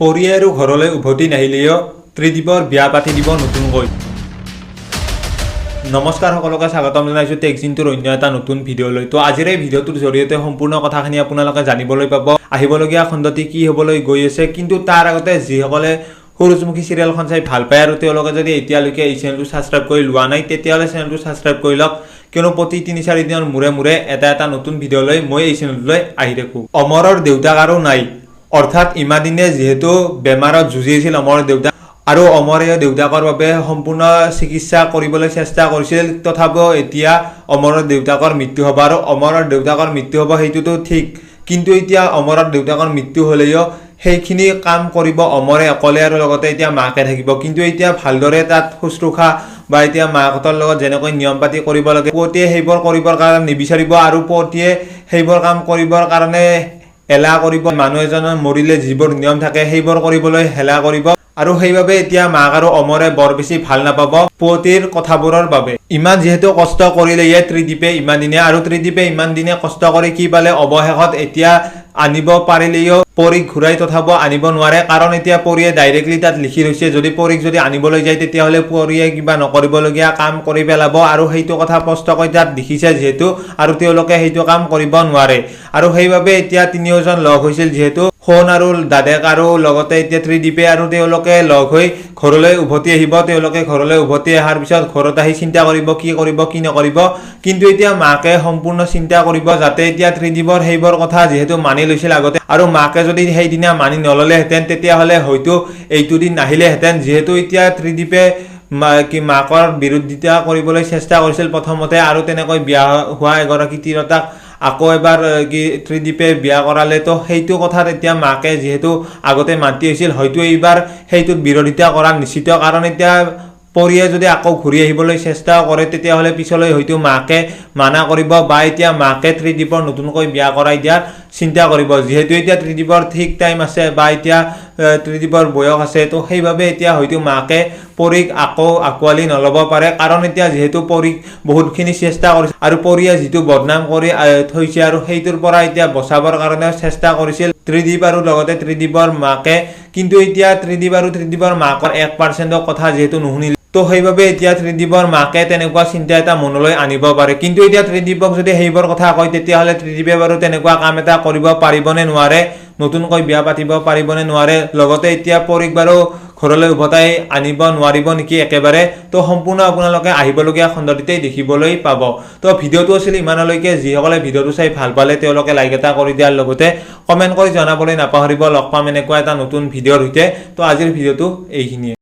পৰি আৰু ঘৰলৈ উভতি নাহিলেও ত্ৰিদীপৰ বিয়া পাতি দিব নতুনকৈ। নমস্কাৰ সকলোকে স্বাগতম জনাইছোঁ টেকজিনটোৰ অন্য এটা নতুন ভিডিঅ'লৈ। তো আজিৰ এই ভিডিঅ'টোৰ জৰিয়তে সম্পূৰ্ণ কথাখিনি আপোনালোকে জানিবলৈ পাব। আহিবলগীয়া খণ্ডটি কি হ'বলৈ গৈ আছে, কিন্তু তাৰ আগতে যিসকলে সূৰুযমুখী চিৰিয়েলখন চাই ভালো পায় আৰু তেওঁলোকে যদি এতিয়ালৈকে এই চেনেলটো ছাবস্ক্ৰাইব কৰি লোৱা নাই, তেতিয়াহ'লে চেনেলটো ছাবস্ক্ৰাইব কৰি লওক। কিয়নো প্ৰতি তিনি চাৰি দিনৰ মূৰে মূৰে এটা এটা নতুন ভিডিঅ' লৈ মই এই চেনেলটোলৈ আহি থাকোঁ। অমৰৰ দেউতাক আৰু নাই। অৰ্থাৎ ইমাদিনে যিহেতু বেমাৰত যুঁজি আছিল অমৰৰ দেউতাক আৰু অমৰে দেউতাকৰ বাবে সম্পূৰ্ণ চিকিৎসা কৰিবলৈ চেষ্টা কৰিছিল। তথাপিও এতিয়া অমৰৰ দেউতাকৰ মৃত্যু হ'ব আৰু অমৰৰ দেউতাকৰ মৃত্যু হ'ব সেইটোতো ঠিক। কিন্তু এতিয়া অমৰৰ দেউতাকৰ মৃত্যু হ'লেও সেইখিনি কাম কৰিব অমৰে অকলে আৰু লগতে এতিয়া মাকে থাকিব। কিন্তু এতিয়া ভালদৰে তাত শুশ্ৰূষা বা এতিয়া মাকহঁতৰ লগত যেনেকৈ নিয়ম পাতি কৰিব লাগে, পুৱতিয়ে সেইবোৰ কৰিবৰ কাৰণে নিবিচাৰিব আৰু পুৱতিয়ে সেইবোৰ কাম কৰিবৰ কাৰণে এলাহ কৰিব মানুহ এজনৰ মৰিলে যিবোৰ নিয়ম থাকে সেইবোৰ কৰিবলৈ হেলা কৰিব। আৰু সেইবাবে এতিয়া মাক আৰু অমৰে বৰ বেছি ভাল নাপাব পুৱতিৰ কথাবোৰৰ বাবে। ইমান যিহেতু কষ্ট কৰিলে ইয়ে ত্ৰিদীপে ইমান দিনে আৰু ত্ৰিদীপে ইমান দিনে কষ্ট কৰি কি পালে অৱশেষত এতিয়া আনিব পাৰিলেও পৰীক ঘূৰাই তথাপিও আনিব নোৱাৰে। কাৰণ এতিয়া পৰীয়ে ডাইৰেক্টলি তাত লিখি থৈছে যদি পৰীক যদি আনিবলৈ যায়, তেতিয়াহ'লে পৰীয়ে কিবা নকৰিবলগীয়া কাম কৰি পেলাব আৰু সেইটো কথা স্পষ্টকৈ তাত লিখিছে যিহেতু, আৰু তেওঁলোকে সেইটো কাম কৰিব নোৱাৰে। আৰু সেইবাবে এতিয়া তিনিওজন লগ হৈছিল যিহেতু, সোণ আৰু দাদেক আৰু লগতে এতিয়া ত্ৰিদীপে আৰু তেওঁলোকে লগ হৈ ঘৰলৈ উভতি আহিব। তেওঁলোকে ঘৰলৈ উভতি অহাৰ পিছত ঘৰত আহি চিন্তা কৰিব, কি কৰিব, কি নকৰিব। কিন্তু এতিয়া মাকে সম্পূৰ্ণ চিন্তা কৰিব যাতে এতিয়া ত্ৰিদীপৰ সেইবোৰ কথা যিহেতু মানি লৈছিল আগতে, আৰু মাকে যদি সেইদিনা মানি নল'লেহেঁতেন, তেতিয়াহ'লে হয়তো এইটো দিন নাহিলেহেঁতেন। যিহেতু এতিয়া ত্ৰিদীপে কি মাকৰ বিৰোধিতা কৰিবলৈ চেষ্টা কৰিছিল প্ৰথমতে আৰু তেনেকৈ বিয়া হোৱা এগৰাকী তিৰোতাক আকৌ এবাৰ কি ত্ৰিদীপে বিয়া কৰালে, তো সেইটো কথাত এতিয়া মাকে যিহেতু আগতে মাতি হৈছিল হয়তো এইবাৰ সেইটোত বিৰোধিতা কৰা নিশ্চিত। কাৰণ এতিয়া পৰিয়ে যদি আকৌ ঘূৰি আহিবলৈ চেষ্টা কৰে, তেতিয়াহ'লে পিছলৈ হয়তো মাকে মানা কৰিব বা এতিয়া মাকে ত্ৰিদীপৰ নতুনকৈ বিয়া কৰাই দিয়াৰ চিন্তা কৰিব। যিহেতু এতিয়া ত্ৰিদীপৰ ঠিক টাইম আছে বা এতিয়া ত্ৰিদীপৰ বয়স আছে, তো সেইবাবে এতিয়া হয়তো মাকে পৰীক আকৌ আঁকোৱালি নল'ব পাৰে। কাৰণ এতিয়া যিহেতু পৰীক বহুতখিনি চেষ্টা কৰিছে আৰু পৰিয়ে যিটো বদনাম কৰি থৈছে আৰু সেইটোৰ পৰা এতিয়া বচাবৰ কাৰণে চেষ্টা কৰিছিল ত্ৰিদীপ আৰু লগতে ত্ৰিদীপৰ মাকে। কিন্তু এতিয়া ত্ৰিদীপ আৰু ত্ৰিদীপৰ মাকৰ এক পাৰ্চেণ্টৰ কথা যিহেতু নুশুনিল। তো সেইবাবে এতিয়া ত্ৰিদীপৰ মাকে তেনেকুৱা চিন্তা এটা মনলৈ আনিব পাৰে। কিন্তু এতিয়া ত্ৰিদীপক যদি সেইবোৰ কথা কয়, তেতিয়াহ'লে ত্ৰিদীপে বাৰু তেনেকুৱা কাম এটা কৰিব পাৰিবনে নোৱাৰে, নতুনকৈ বিয়া পাতিব পাৰিবনে নোৱাৰে, লগতে এতিয়া পৰীক বাৰু ঘৰলৈ উভতাই আনিব নোৱাৰিব নেকি একেবাৰে, তো সম্পূৰ্ণ আপোনালোকে আহিবলগীয়া খণ্ডটিতেই দেখিবলৈ পাব। তো ভিডিঅ'টো আছিল ইমানলৈকে, যিসকলে ভিডিঅ'টো চাই ভালো পালে তেওঁলোকে লাইক এটা কৰি দিয়াৰ লগতে কমেণ্ট কৰি জনাবলৈ নাপাহৰিব, লগ পাম এনেকুৱা এটা নতুন ভিডিঅ'ৰ সৈতে। তো আজিৰ ভিডিঅ'টো এইখিনিয়ে।